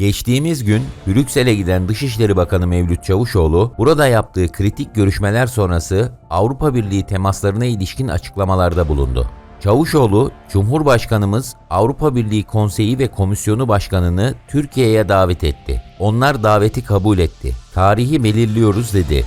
Geçtiğimiz gün Brüksel'e giden Dışişleri Bakanı Mevlüt Çavuşoğlu, burada yaptığı kritik görüşmeler sonrası Avrupa Birliği temaslarına ilişkin açıklamalarda bulundu. Çavuşoğlu, Cumhurbaşkanımız Avrupa Birliği Konseyi ve Komisyonu Başkanı'nı Türkiye'ye davet etti. Onlar daveti kabul etti. Tarihi belirliyoruz dedi.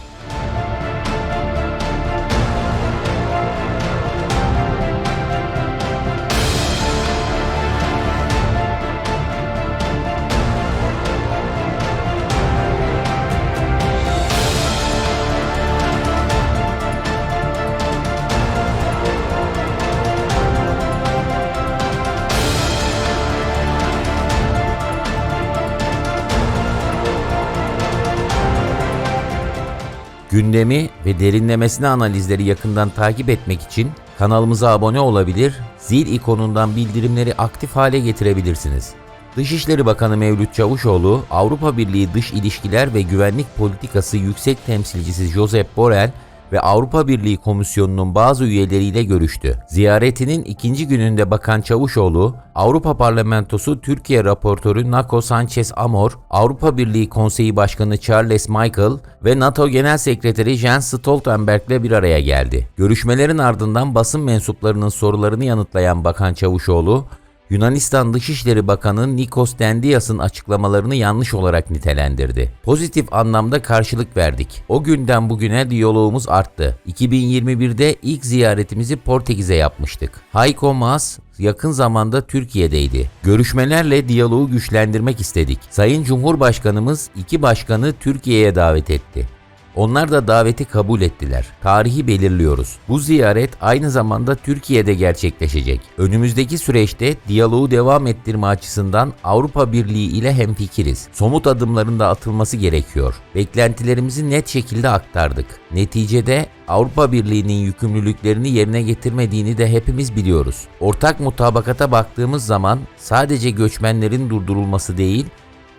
Gündemi ve derinlemesine analizleri yakından takip etmek için kanalımıza abone olabilir, zil ikonundan bildirimleri aktif hale getirebilirsiniz. Dışişleri Bakanı Mevlüt Çavuşoğlu, Avrupa Birliği Dış İlişkiler ve Güvenlik Politikası Yüksek Temsilcisi Josep Borrell ve Avrupa Birliği Komisyonu'nun bazı üyeleriyle görüştü. Ziyaretinin ikinci gününde Bakan Çavuşoğlu, Avrupa Parlamentosu Türkiye raportörü Nako Sanchez Amor, Avrupa Birliği Konseyi Başkanı Charles Michael ve NATO Genel Sekreteri Jens Stoltenberg'le bir araya geldi. Görüşmelerin ardından basın mensuplarının sorularını yanıtlayan Bakan Çavuşoğlu, Yunanistan Dışişleri Bakanı Nikos Dendias'ın açıklamalarını yanlış olarak nitelendirdi. Pozitif anlamda karşılık verdik. O günden bugüne diyalogumuz arttı. 2021'de ilk ziyaretimizi Portekiz'e yapmıştık. Heiko Maas yakın zamanda Türkiye'deydi. Görüşmelerle diyaloğu güçlendirmek istedik. Sayın Cumhurbaşkanımız iki başkanı Türkiye'ye davet etti. Onlar da daveti kabul ettiler. Tarihi belirliyoruz. Bu ziyaret aynı zamanda Türkiye'de gerçekleşecek. Önümüzdeki süreçte diyaloğu devam ettirme açısından Avrupa Birliği ile hemfikiriz. Somut adımların da atılması gerekiyor. Beklentilerimizi net şekilde aktardık. Neticede Avrupa Birliği'nin yükümlülüklerini yerine getirmediğini de hepimiz biliyoruz. Ortak mutabakata baktığımız zaman sadece göçmenlerin durdurulması değil,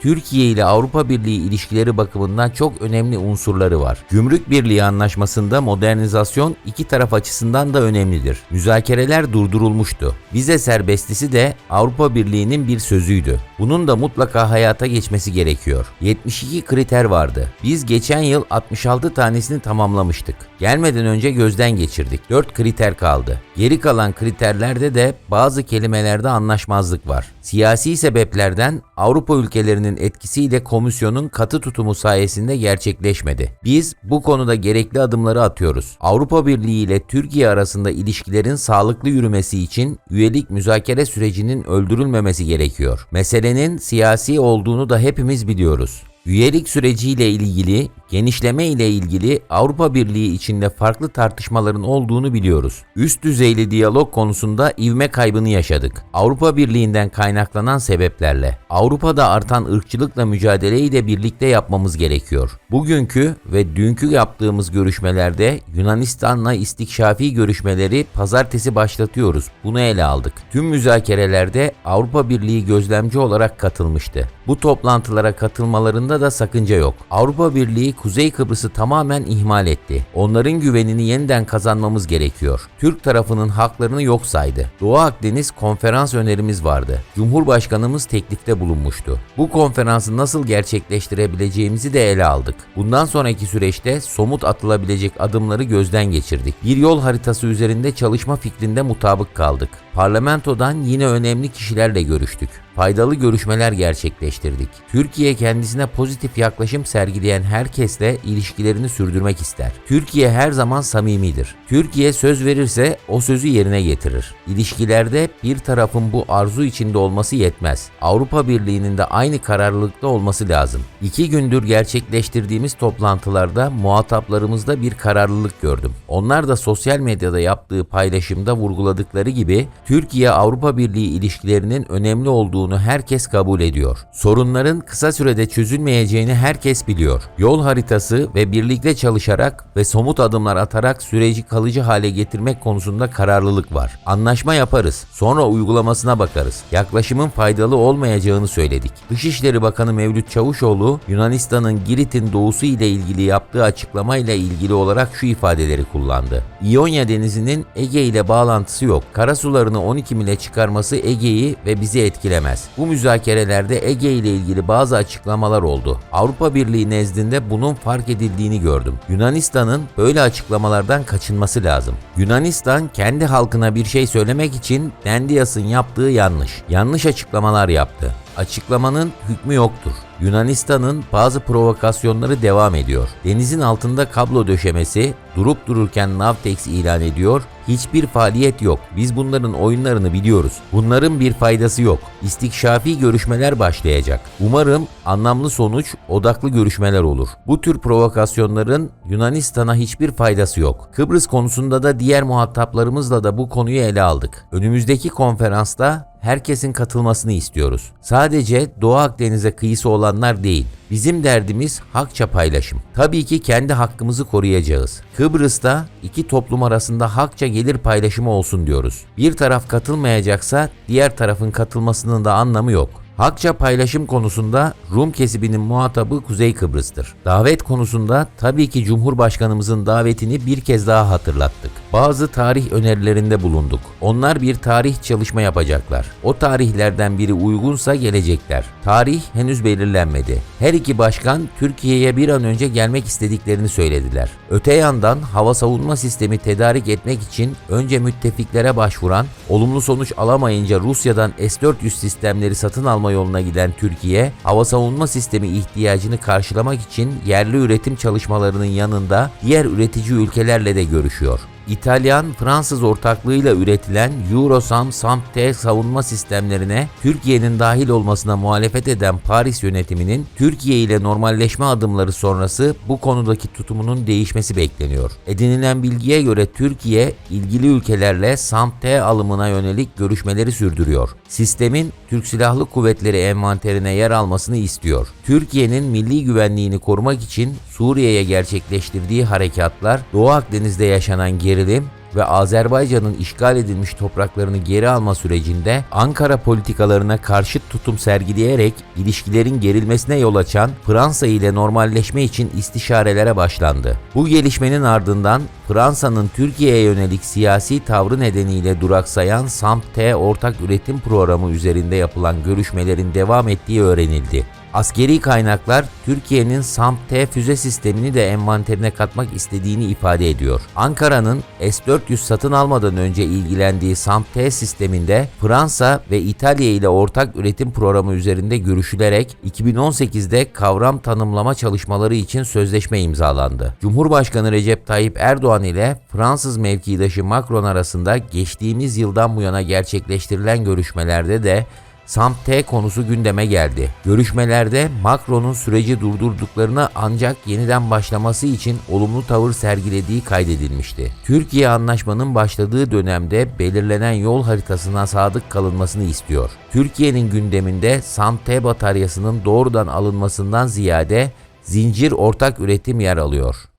Türkiye ile Avrupa Birliği ilişkileri bakımından çok önemli unsurları var. Gümrük Birliği anlaşmasında modernizasyon iki taraf açısından da önemlidir. Müzakereler durdurulmuştu. Vize serbestisi de Avrupa Birliği'nin bir sözüydü. Bunun da mutlaka hayata geçmesi gerekiyor. 72 kriter vardı. Biz geçen yıl 66 tanesini tamamlamıştık. Gelmeden önce gözden geçirdik. 4 kriter kaldı. Geri kalan kriterlerde de bazı kelimelerde anlaşmazlık var. Siyasi sebeplerden Avrupa ülkelerinin etkisiyle komisyonun katı tutumu sayesinde gerçekleşmedi. Biz bu konuda gerekli adımları atıyoruz. Avrupa Birliği ile Türkiye arasında ilişkilerin sağlıklı yürümesi için üyelik müzakere sürecinin öldürülmemesi gerekiyor. Meselenin siyasi olduğunu da hepimiz biliyoruz. Üyelik süreciyle ilgili, genişleme ile ilgili Avrupa Birliği içinde farklı tartışmaların olduğunu biliyoruz. Üst düzeyli diyalog konusunda ivme kaybını yaşadık. Avrupa Birliği'nden kaynaklanan sebeplerle. Avrupa'da artan ırkçılıkla mücadeleyi de birlikte yapmamız gerekiyor. Bugünkü ve dünkü yaptığımız görüşmelerde Yunanistan'la istikşafi görüşmeleri pazartesi başlatıyoruz. Bunu ele aldık. Tüm müzakerelerde Avrupa Birliği gözlemci olarak katılmıştı. Bu toplantılara katılmalarında da sakınca yok. Avrupa Birliği Kuzey Kıbrıs'ı tamamen ihmal etti. Onların güvenini yeniden kazanmamız gerekiyor. Türk tarafının haklarını yok saydı. Doğu Akdeniz konferans önerimiz vardı. Cumhurbaşkanımız teklifte bulunmuştu. Bu konferansı nasıl gerçekleştirebileceğimizi de ele aldık. Bundan sonraki süreçte somut atılabilecek adımları gözden geçirdik. Bir yol haritası üzerinde çalışma fikrinde mutabık kaldık. Parlamentodan yine önemli kişilerle görüştük. Faydalı görüşmeler gerçekleştirdik. Türkiye kendisine pozitif yaklaşım sergileyen herkesle ilişkilerini sürdürmek ister. Türkiye her zaman samimidir. Türkiye söz verirse o sözü yerine getirir. İlişkilerde bir tarafın bu arzu içinde olması yetmez. Avrupa Birliği'nin de aynı kararlılıkta olması lazım. İki gündür gerçekleştirdiğimiz toplantılarda muhataplarımızda bir kararlılık gördüm. Onlar da sosyal medyada yaptığı paylaşımda vurguladıkları gibi Türkiye Avrupa Birliği ilişkilerinin önemli olduğunu herkes kabul ediyor. Sorunların kısa sürede çözülmeyeceğini herkes biliyor. Yol haritası ve birlikte çalışarak ve somut adımlar atarak süreci kalıcı hale getirmek konusunda kararlılık var. Anlaşma yaparız. Sonra uygulamasına bakarız. Yaklaşımın faydalı olmayacağını söyledik. Dışişleri Bakanı Mevlüt Çavuşoğlu Yunanistan'ın Girit'in doğusu ile ilgili yaptığı açıklamayla ilgili olarak şu ifadeleri kullandı. İonya Denizi'nin Ege ile bağlantısı yok. Karasularını 12 mile çıkarması Ege'yi ve bizi etkilemez. Edilmez. Bu müzakerelerde Ege ile ilgili bazı açıklamalar oldu. Avrupa Birliği nezdinde bunun fark edildiğini gördüm. Yunanistan'ın böyle açıklamalardan kaçınması lazım. Yunanistan kendi halkına bir şey söylemek için Dendias'ın yaptığı yanlış. Yanlış açıklamalar yaptı. Açıklamanın hükmü yoktur. Yunanistan'ın bazı provokasyonları devam ediyor. Denizin altında kablo döşemesi, durup dururken Navtex ilan ediyor, hiçbir faaliyet yok. Biz bunların oyunlarını biliyoruz. Bunların bir faydası yok. İstikşafi görüşmeler başlayacak. Umarım anlamlı sonuç, odaklı görüşmeler olur. Bu tür provokasyonların Yunanistan'a hiçbir faydası yok. Kıbrıs konusunda da diğer muhataplarımızla da bu konuyu ele aldık. Önümüzdeki konferansta herkesin katılmasını istiyoruz. Sadece Doğu Akdeniz'e kıyısı olanlar değil. Bizim derdimiz hakça paylaşım. Tabii ki kendi hakkımızı koruyacağız. Kıbrıs'ta iki toplum arasında hakça gelir paylaşımı olsun diyoruz. Bir taraf katılmayacaksa diğer tarafın katılmasının da anlamı yok. Hakça paylaşım konusunda Rum kesibinin muhatabı Kuzey Kıbrıs'tır. Davet konusunda tabii ki Cumhurbaşkanımızın davetini bir kez daha hatırlattık. Bazı tarih önerilerinde bulunduk. Onlar bir tarih çalışma yapacaklar. O tarihlerden biri uygunsa gelecekler. Tarih henüz belirlenmedi. Her iki başkan Türkiye'ye bir an önce gelmek istediklerini söylediler. Öte yandan hava savunma sistemi tedarik etmek için önce müttefiklere başvuran, olumlu sonuç alamayınca Rusya'dan S-400 sistemleri satın alma yoluna giden Türkiye, hava savunma sistemi ihtiyacını karşılamak için yerli üretim çalışmalarının yanında diğer üretici ülkelerle de görüşüyor. İtalyan-Fransız ortaklığıyla üretilen Eurosam SAMP-T savunma sistemlerine Türkiye'nin dahil olmasına muhalefet eden Paris yönetiminin Türkiye ile normalleşme adımları sonrası bu konudaki tutumunun değişmesi bekleniyor. Edinilen bilgiye göre Türkiye ilgili ülkelerle SAMP-T alımına yönelik görüşmeleri sürdürüyor. Sistemin Türk Silahlı Kuvvetleri envanterine yer almasını istiyor. Türkiye'nin milli güvenliğini korumak için Suriye'ye gerçekleştirdiği harekatlar, Doğu Akdeniz'de yaşanan gerilim ve Azerbaycan'ın işgal edilmiş topraklarını geri alma sürecinde Ankara politikalarına karşıt tutum sergileyerek ilişkilerin gerilmesine yol açan Fransa ile normalleşme için istişarelere başlandı. Bu gelişmenin ardından Fransa'nın Türkiye'ye yönelik siyasi tavrı nedeniyle duraksayan SAMP-T ortak üretim programı üzerinde yapılan görüşmelerin devam ettiği öğrenildi. Askeri kaynaklar Türkiye'nin SAMP-T füze sistemini de envanterine katmak istediğini ifade ediyor. Ankara'nın S-400 satın almadan önce ilgilendiği SAMP-T sisteminde Fransa ve İtalya ile ortak üretim programı üzerinde görüşülerek 2018'de kavram tanımlama çalışmaları için sözleşme imzalandı. Cumhurbaşkanı Recep Tayyip Erdoğan ile Fransız mevkidaşı Macron arasında geçtiğimiz yıldan bu yana gerçekleştirilen görüşmelerde de SAMP-T konusu gündeme geldi. Görüşmelerde Macron'un süreci durdurduklarını ancak yeniden başlaması için olumlu tavır sergilediği kaydedilmişti. Türkiye anlaşmanın başladığı dönemde belirlenen yol haritasına sadık kalınmasını istiyor. Türkiye'nin gündeminde SAMP-T bataryasının doğrudan alınmasından ziyade zincir ortak üretim yer alıyor.